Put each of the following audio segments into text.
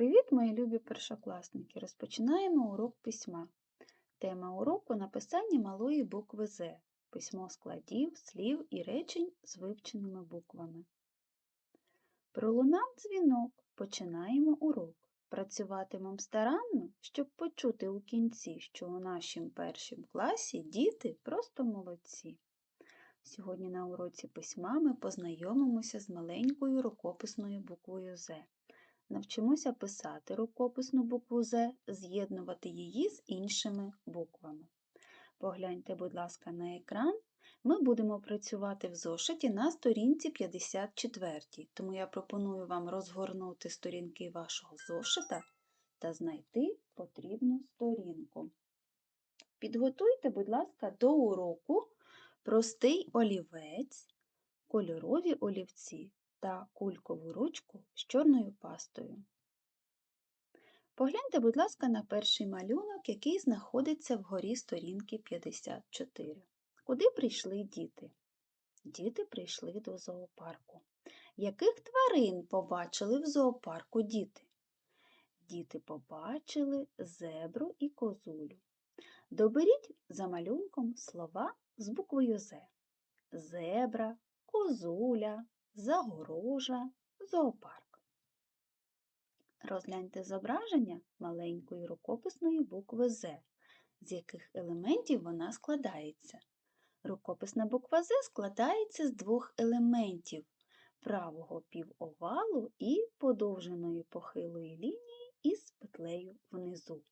Привіт, мої любі першокласники! Розпочинаємо урок письма. Тема уроку написання малої букви З, письмо складів, слів і речень з вивченими буквами. Пролунав дзвінок, починаємо урок. Працюватимемо старанно, щоб почути у кінці, що у нашім першім класі діти просто молодці. Сьогодні на уроці письма ми познайомимося з маленькою рукописною буквою З. Навчимося писати рукописну букву З, з'єднувати її з іншими буквами. Погляньте, будь ласка, на екран. Ми будемо працювати в зошиті на сторінці 54, тому я пропоную вам розгорнути сторінки вашого зошита та знайти потрібну сторінку. Підготуйте, будь ласка, до уроку простий олівець, кольорові олівці та кулькову ручку з чорною пастою. Погляньте, будь ласка, на перший малюнок, який знаходиться вгорі сторінки 54. Куди прийшли діти? Діти прийшли до зоопарку. Яких тварин побачили в зоопарку діти? Діти побачили зебру і козулю. Доберіть за малюнком слова з буквою З. Зебра, козуля, загорожа, зоопарк. Розгляньте зображення маленької рукописної букви З, з яких елементів вона складається. Рукописна буква З складається з двох елементів правого півовалу і подовженої похилої лінії із петлею внизу.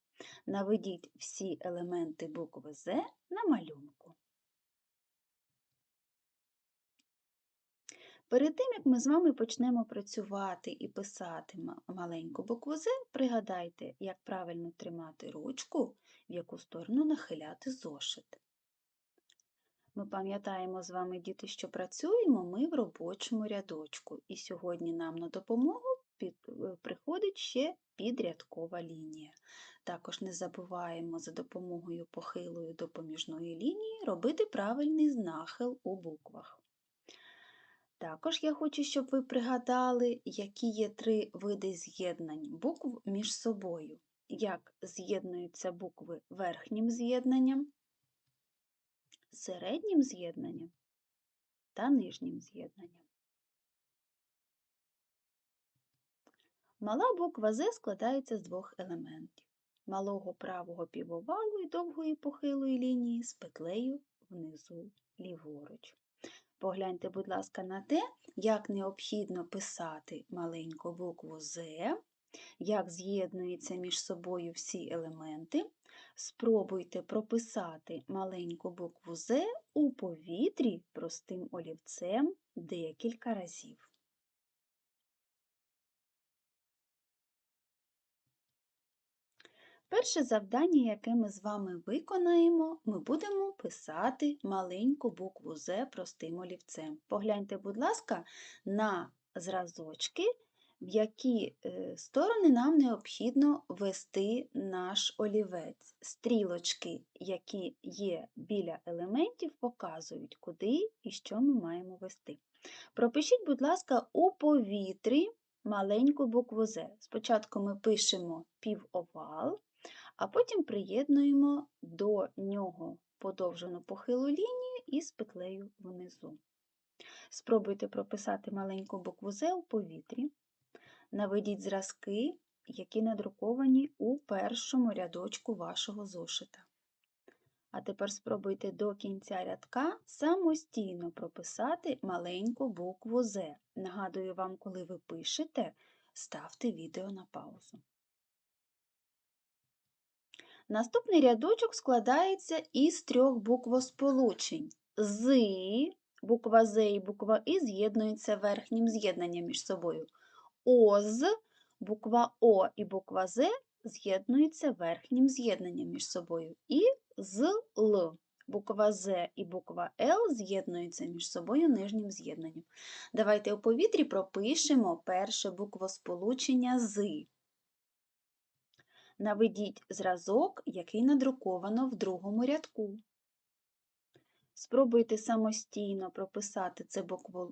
Наведіть всі елементи букви З на малюнку. Перед тим, як ми з вами почнемо працювати і писати маленьку букву З, пригадайте, як правильно тримати ручку, в яку сторону нахиляти зошит. Ми пам'ятаємо з вами, діти, що працюємо ми в робочому рядочку, і сьогодні нам на допомогу е, приходить ще підрядкова лінія. Також не забуваємо за допомогою похилої допоміжної лінії робити правильний знахил у буквах. Також я хочу, щоб ви пригадали, які є три види з'єднань букв між собою. Як з'єднуються букви верхнім з'єднанням, середнім з'єднанням та нижнім з'єднанням. Мала буква З складається з двох елементів малого правого півовалу і довгої похилої лінії з петлею внизу ліворуч. Погляньте, будь ласка, на те, як необхідно писати маленьку букву З, як з'єднуються між собою всі елементи. Спробуйте прописати маленьку букву З у повітрі простим олівцем декілька разів. Перше завдання, яке ми з вами виконаємо, ми будемо писати маленьку букву З простим олівцем. Погляньте, будь ласка, на зразочки, в які е, сторони нам необхідно ввести наш олівець. Стрілочки, які є біля елементів, показують, куди і що ми маємо вести. Пропишіть, будь ласка, у повітрі маленьку букву З. Спочатку ми пишемо півовал а потім приєднуємо до нього подовжену похилу лінію із петлею внизу. Спробуйте прописати маленьку букву З у повітрі, наведіть зразки, які надруковані у першому рядочку вашого зошита. А тепер спробуйте до кінця рядка самостійно прописати маленьку букву З. Нагадую вам, коли ви пишете, ставте відео на паузу. Наступний рядочок складається із трьох буквосполучень. З, буква З і буква І з'єднуються верхнім з'єднанням між собою. Оз, буква О і буква З з'єднуються верхнім з'єднанням між собою. І з Л. Буква З і буква Л з'єднуються між собою нижнім з'єднанням. Давайте у повітрі пропишемо перше буквосполучення з. Наведіть зразок, який надруковано в другому рядку. Спробуйте самостійно прописати це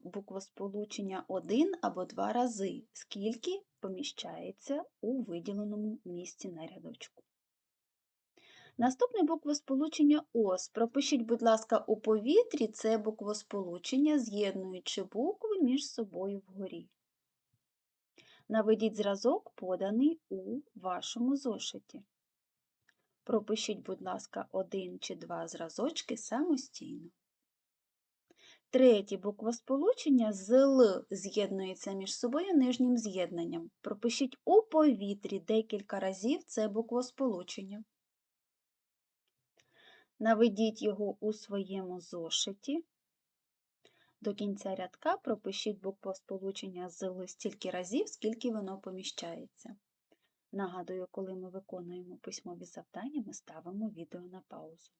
буквосполучення один або два рази, скільки поміщається у виділеному місці на рядочку. Наступне буквосполучення ос. Пропишіть, будь ласка, у повітрі це буквосполучення, з'єднуючи букви між собою вгорі. Наведіть зразок, поданий у вашому зошиті. Пропишіть, будь ласка, один чи два зразочки самостійно. Третє буквосполучення з Л з'єднується між собою нижнім з'єднанням. Пропишіть у повітрі декілька разів це буквосполучення. Наведіть його у своєму зошиті. До кінця рядка пропишіть буквосполучення з стільки разів, скільки воно поміщається. Нагадую, коли ми виконуємо письмові завдання, ми ставимо відео на паузу.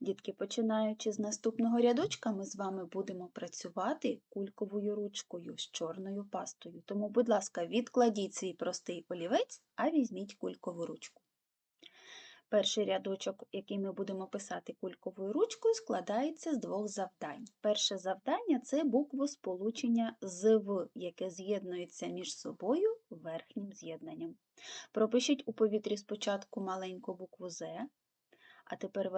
Дітки, починаючи з наступного рядочка, ми з вами будемо працювати кульковою ручкою з чорною пастою. Тому, будь ласка, відкладіть свій простий олівець, а візьміть кулькову ручку. Перший рядочок, який ми будемо писати кульковою ручкою, складається з двох завдань. Перше завдання це буквосполучення з В, яке з'єднується між собою верхнім з'єднанням. Пропишіть у повітрі спочатку маленьку букву З, а тепер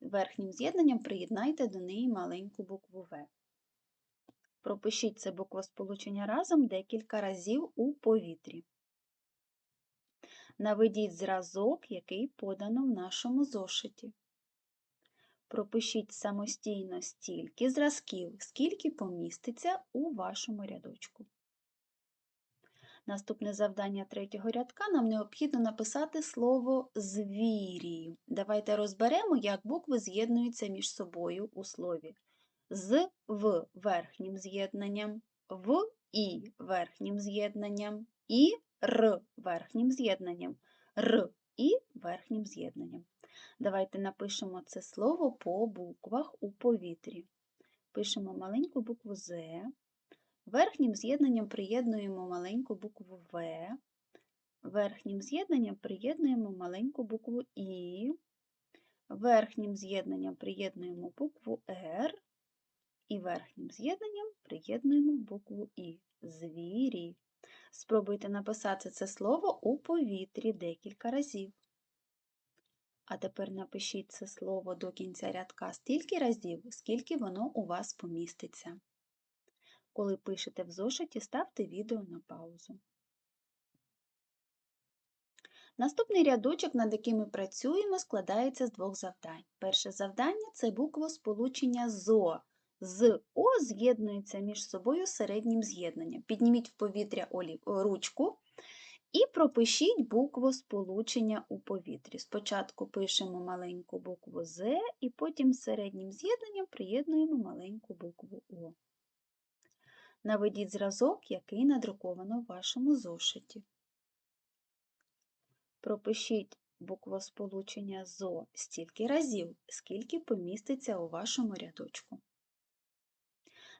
верхнім з'єднанням приєднайте до неї маленьку букву В. Пропишіть це буквосполучення разом декілька разів у повітрі. Наведіть зразок, який подано в нашому зошиті. Пропишіть самостійно стільки зразків, скільки поміститься у вашому рядочку. Наступне завдання третього рядка нам необхідно написати слово звірі. Давайте розберемо, як букви з'єднуються між собою у слові. З в верхнім з'єднанням, в і верхнім з'єднанням, і р верхнім з'єднанням, р і верхнім з'єднанням. Давайте напишемо це слово по буквах у повітрі. Пишемо маленьку букву З, верхнім з'єднанням приєднуємо маленьку букву В, верхнім з'єднанням приєднуємо маленьку букву І, верхнім з'єднанням приєднуємо букву Р, і верхнім з'єднанням приєднуємо букву І. Звірі. Спробуйте написати це слово у повітрі декілька разів. А тепер напишіть це слово до кінця рядка стільки разів, скільки воно у вас поміститься. Коли пишете в зошиті, ставте відео на паузу. Наступний рядочок, над яким ми працюємо, складається з двох завдань. Перше завдання це буквосполучення ЗО. З О з'єднуються між собою середнім з'єднанням. Підніміть в повітря олів- ручку і пропишіть букву сполучення у повітрі. Спочатку пишемо маленьку букву З, і потім середнім з'єднанням приєднуємо маленьку букву О. Наведіть зразок, який надруковано в вашому зошиті. Пропишіть буквосполучення ЗО стільки разів, скільки поміститься у вашому рядочку.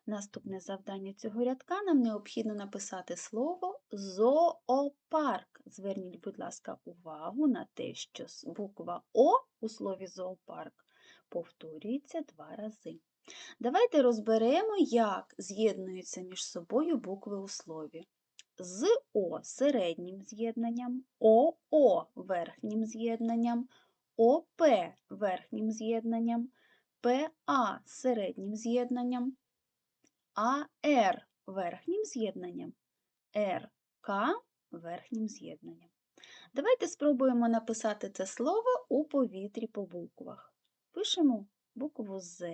Наступне завдання цього рядка нам необхідно написати слово зоопарк. Зверніть, будь ласка, увагу на те, що буква О у слові зоопарк повторюється два рази. Давайте розберемо, як з'єднуються між собою букви у слові. З О середнім з'єднанням, ОО верхнім з'єднанням, ОП верхнім з'єднанням, ПА середнім з'єднанням, АР верхнім з'єднанням, РК верхнім з'єднанням. Давайте спробуємо написати це слово у повітрі по буквах. Пишемо букву З,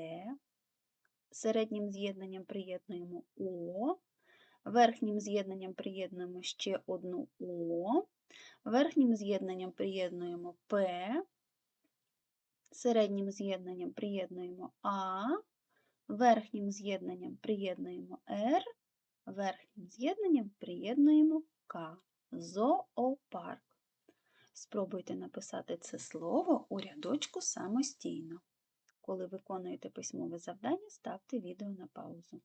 середнім з'єднанням приєднуємо О, верхнім з'єднанням приєднуємо ще одну О, верхнім з'єднанням приєднуємо П, середнім з'єднанням приєднуємо А, верхнім з'єднанням приєднуємо R, верхнім з'єднанням приєднуємо К. Зоопарк. Спробуйте написати це слово у рядочку самостійно. Коли виконуєте письмове завдання, ставте відео на паузу.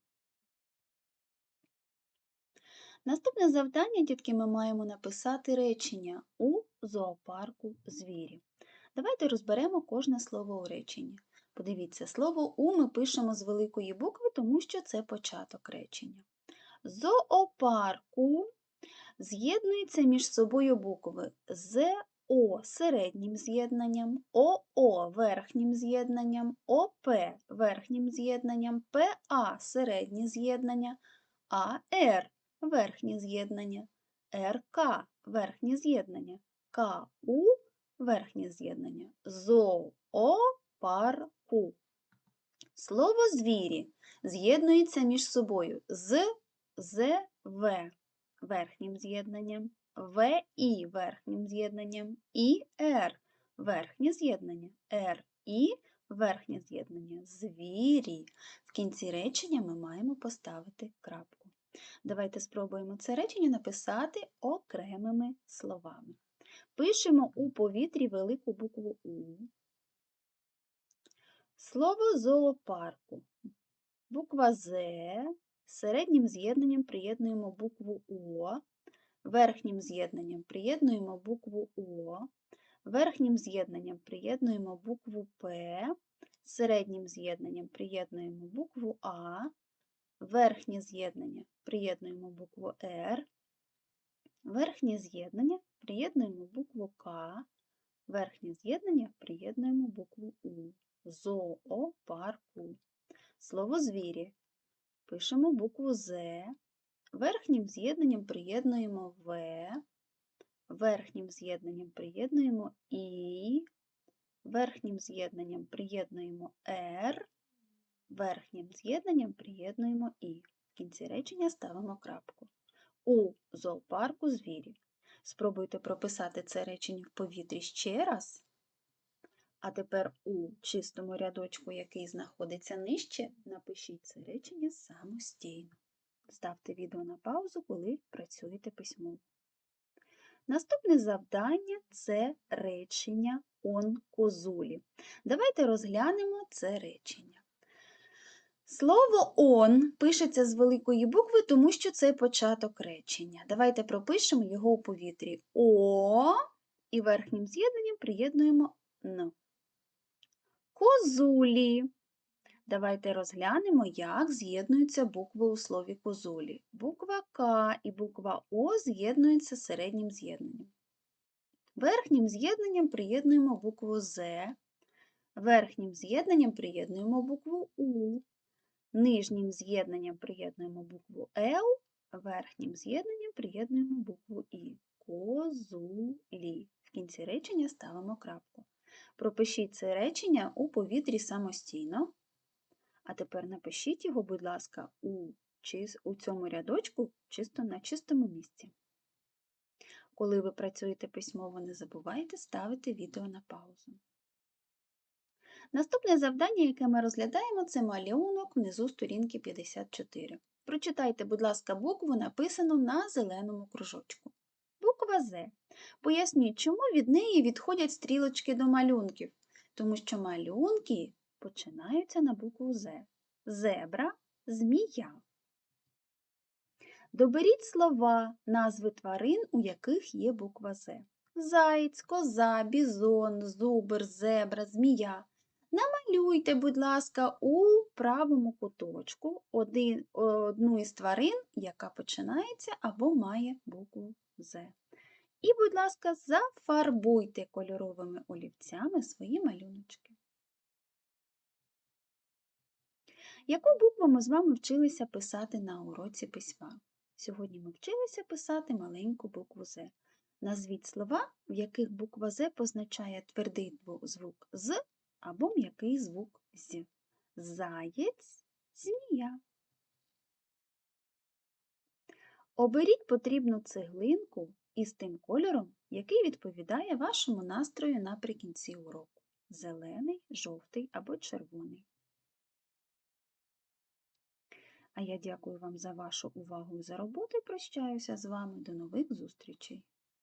Наступне завдання, дітки, ми маємо написати речення у зоопарку звірі. Давайте розберемо кожне слово у реченні. Подивіться, слово У ми пишемо з великої букви, тому що це початок речення. Зоопарку з'єднуються між собою букви ЗО середнім з'єднанням, ОО верхнім з'єднанням, ОП верхнім з'єднанням, ПА середнє з'єднання, АР верхнє з'єднання, РК верхнє з'єднання, КУ верхнє з'єднання, зоопарку. Слово звірі з'єднується між собою з ЗВ верхнім з'єднанням, ВІ верхнім з'єднанням, ІР верхнє з'єднання, РІ верхнє з'єднання, звірі. В кінці речення ми маємо поставити крапку. Давайте спробуємо це речення написати окремими словами. Пишемо у повітрі велику букву У. Слово зоопарку. Буква З. Середнім з'єднанням приєднуємо букву О. Верхнім з'єднанням приєднуємо букву О. Верхнім з'єднанням приєднуємо букву П. Середнім з'єднанням приєднуємо букву А. Верхнє з'єднання приєднуємо букву Р. Верхнє з'єднання приєднуємо букву К. Верхнє з'єднання приєднуємо букву У. Зоопарку. Слово звірі. Пишемо букву З. Верхнім з'єднанням приєднуємо В. Верхнім з'єднанням приєднуємо І. Верхнім з'єднанням приєднуємо Р. Верхнім з'єднанням приєднуємо І. В кінці речення ставимо крапку. У зоопарку звірі. Спробуйте прописати це речення в повітрі ще раз. А тепер у чистому рядочку, який знаходиться нижче, напишіть це речення самостійно. Ставте відео на паузу, коли працюєте письмово. Наступне завдання це речення он козулі. Давайте розглянемо це речення. Слово он пишеться з великої букви, тому що це початок речення. Давайте пропишемо його у повітрі О і верхнім з'єднанням приєднуємо Н. Козулі. Давайте розглянемо, як з'єднуються букви у слові козулі. Буква К і буква О з'єднуються середнім з'єднанням. Верхнім з'єднанням приєднуємо букву З, верхнім з'єднанням приєднуємо букву У, нижнім з'єднанням приєднуємо букву Л, верхнім з'єднанням приєднуємо букву І. Козулі. В кінці речення ставимо крапку. Пропишіть це речення у повітрі самостійно. А тепер напишіть його, будь ласка, у, у цьому рядочку чисто на чистому місці. Коли ви працюєте письмово, не забувайте ставити відео на паузу. Наступне завдання, яке ми розглядаємо, це малюнок внизу сторінки 54. Прочитайте, будь ласка, букву, написану на зеленому кружочку. Буква З. Чому від неї відходять стрілочки до малюнків, тому що малюнки починаються на букву З. Зебра, змія. Доберіть слова, назви тварин, у яких є буква З. Заєць, коза, бізон, зубр, зебра, змія. Намалюйте, будь ласка, у правому куточку один, одну із тварин, яка починається або має букву З. І, будь ласка, зафарбуйте кольоровими олівцями свої малюночки. Яку букву ми з вами вчилися писати на уроці письма? Сьогодні ми вчилися писати маленьку букву З. Назвіть слова, в яких буква З позначає твердий звук з або м'який звук з. Заєць, змія. Оберіть потрібну цеглинку із тим кольором, який відповідає вашому настрою наприкінці уроку зелений, жовтий або червоний. А я дякую вам за вашу увагу і за роботу і прощаюся з вами. До нових зустрічей!